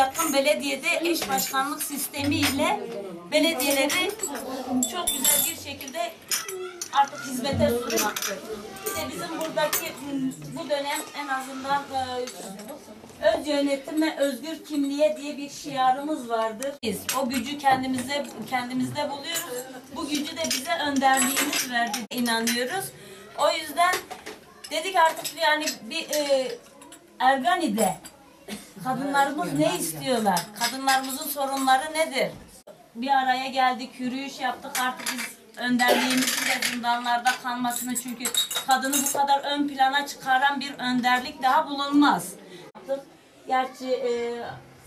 yakın belediyede eş başkanlık sistemiyle belediyeleri çok güzel bir şekilde artık hizmete sunmaktır. Bir de bizim buradaki bu dönem en azından e, öz yönetim ve özgür kimliğe diye bir şiarımız vardır. Biz o gücü kendimize kendimizde buluyoruz. Bu gücü de bize önderliğiniz verdi inanıyoruz. O yüzden dedik artık yani bir e, Ergani'de kadınlarımız ne istiyorlar? Kadınlarımızın sorunları nedir? Bir araya geldik, yürüyüş yaptık. Artık biz önderliğimizin de zindanlarda kalmasını çünkü kadını bu kadar ön plana çıkaran bir önderlik daha bulunmaz. Gerçi e,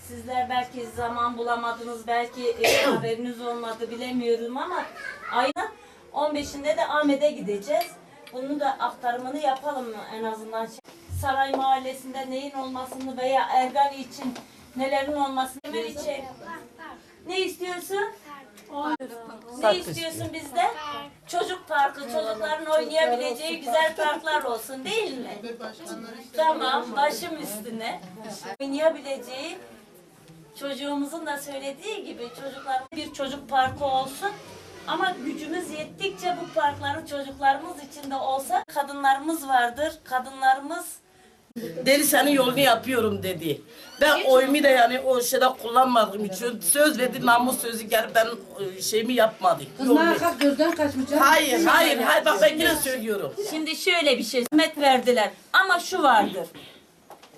sizler belki zaman bulamadınız, belki e, haberiniz olmadı bilemiyorum ama ayın 15'inde de Ahmet'e gideceğiz. Bunu da aktarımını yapalım en azından? Saray Mahallesi'nde neyin olmasını veya Ergani için nelerin olmasını Ömer için. Ne istiyorsun? Ne istiyorsun bizde? Çocuk parkı, çocukların oynayabileceği güzel parklar olsun değil mi? Tamam, başım üstüne. Oynayabileceği çocuğumuzun da söylediği gibi çocuklar bir çocuk parkı olsun. Ama gücümüz yettikçe bu parkların çocuklarımız içinde olsa kadınlarımız vardır. Kadınlarımız Dedi senin yolunu yapıyorum dedi. Ben oyumu da yani o şeyde kullanmadığım için söz verdi namus sözü gelip ben e, şeyimi yapmadı. Yolumu. Kızlar kalk gözden kaçmış. Hayır hayır hayır bak ben yine söylüyorum. Şimdi şöyle bir şey hizmet verdiler ama şu vardır.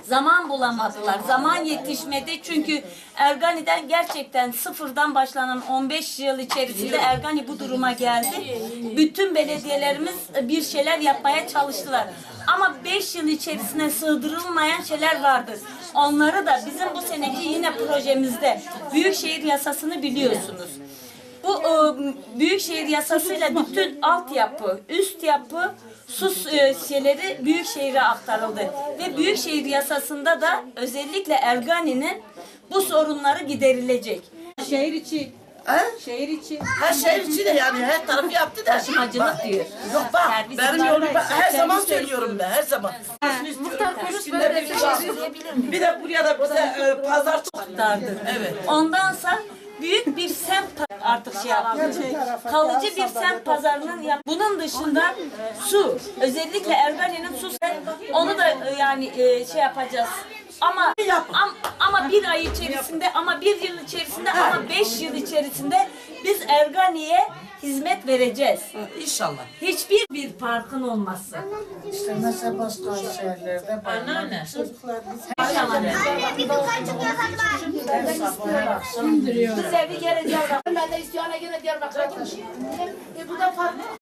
Zaman bulamadılar. Zaman yetişmedi çünkü Ergani'den gerçekten sıfırdan başlanan 15 yıl içerisinde Ergani bu duruma geldi. Bütün belediyelerimiz bir şeyler yapmaya çalıştılar. Ama 5 yıl içerisine sığdırılmayan şeyler vardır. Onları da bizim bu seneki yine projemizde Büyükşehir Yasasını biliyorsunuz. Bu e, büyükşehir yasasıyla bütün altyapı, üst yapı, sus e, şeyleri büyükşehire aktarıldı. Ve büyükşehir yasasında da özellikle Ergani'nin bu sorunları giderilecek. Şehir içi. He? Şehir içi. Her şey için de yani her tarafı yaptı da. Taşımacılık diyor. Yok bak Servis benim yolum ben her zaman söylüyorum ben her zaman. Muhtar konuş böyle bir şey miyim? Bir de buraya da bize e, pazar çok dardır. Evet. Ondansa büyük bir semt artık şey yapıyor. Kalıcı bir semt pazarının yap. Bunun dışında su, özellikle Ergani'nin su onu da e, yani e, şey yapacağız. Ama am- ama bir ay içerisinde ama bir yıl içerisinde ama beş yıl içerisinde biz Ergani'ye hizmet vereceğiz. İnşallah. Hiçbir bir parkın olması. İşte mesela başka şehirlerde Anneanne. çocuklar İnşallah. indiriyor. Biz evli geleceğiz. Ben de istiyana gene Diyarbakır'a gitmişim. E bu da farklı.